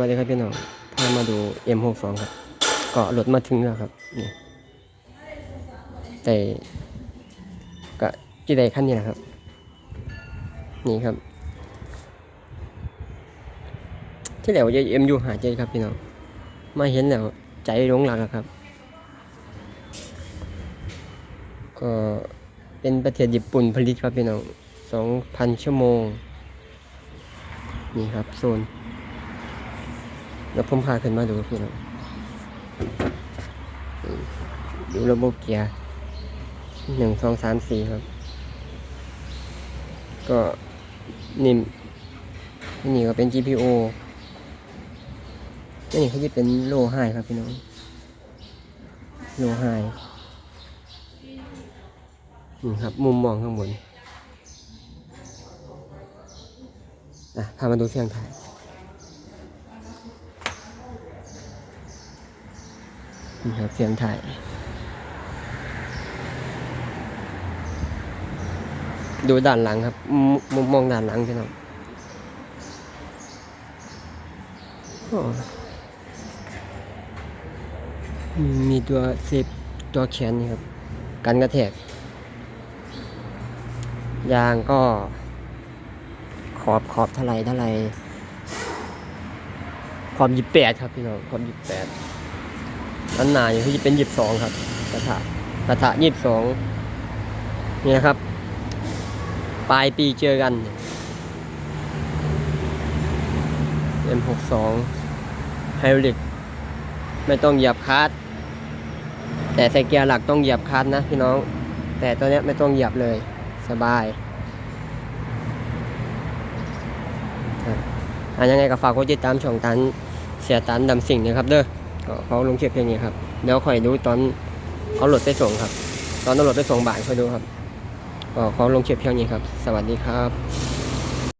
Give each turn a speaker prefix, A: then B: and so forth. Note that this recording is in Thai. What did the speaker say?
A: วัสดีครับพี่น้องพามาดู M62 ครับ ก็รถมาถึงแล้วครับ นี่ แต่ก็กี่ใดขั้นนี้นะครับ นี่ครับ ที่แล้วจะเอ็มยูหาใจครับพี่น้อง มาเห็นแล้วใจหลงหลักครับ ก็เป็นประเทศญี่ปุ่นผลิตครับพี่น้องสองพันชั่วโมง นี่ครับโซน แล้วผมพาขึ้นมาดูพี่น้องดูระบบเกียร์หนึ่งสองสามสี่ครับ ก็นี่นี่ก็เป็น GPO นี่เขาจะเป็นโลไฮครับพี่น้อง โลไฮนี่ครับ มุมมองข้างบนอะพามาดูเครื่องถ่าย นี่ครับเสียงถ่ายดูด้านหลังครับมุมมองด้านหลังพี่น้องมีตัวเซฟตัวแขนนี่ครับ กันกระแทก ยางก็ ขอบขอบเท่าไรเท่าไรขอบยี่แปดครับพี่น้องขอบยี่แปด อันหนาอยู่ที่เป็นยี่สิบสองครับกระถากระถายี่สิบสองนี่นะครับ ปลายปีเจอกัน M62 ไฮบริดไม่ต้องเหยียบคลัดแต่ใส่เกียร์หลักต้องเหยียบคลัดนะพี่น้อง แต่ตัวเนี้ยไม่ต้องเหยียบเลยสบายอะยังไงก็ฝากกดติดตามช่องตันเสียตันดำสิ่งนะครับเด้อ ก็เขาลงเช็คเพลงนี้ครับเดี๋ยวคอยดูตอนเขาหลดไปส่งครับ ตอนตำรวจไปส่งบ่ายคอยดูครับก็เขาลงเช็คเพลงนี้ครับ สวัสดีครับ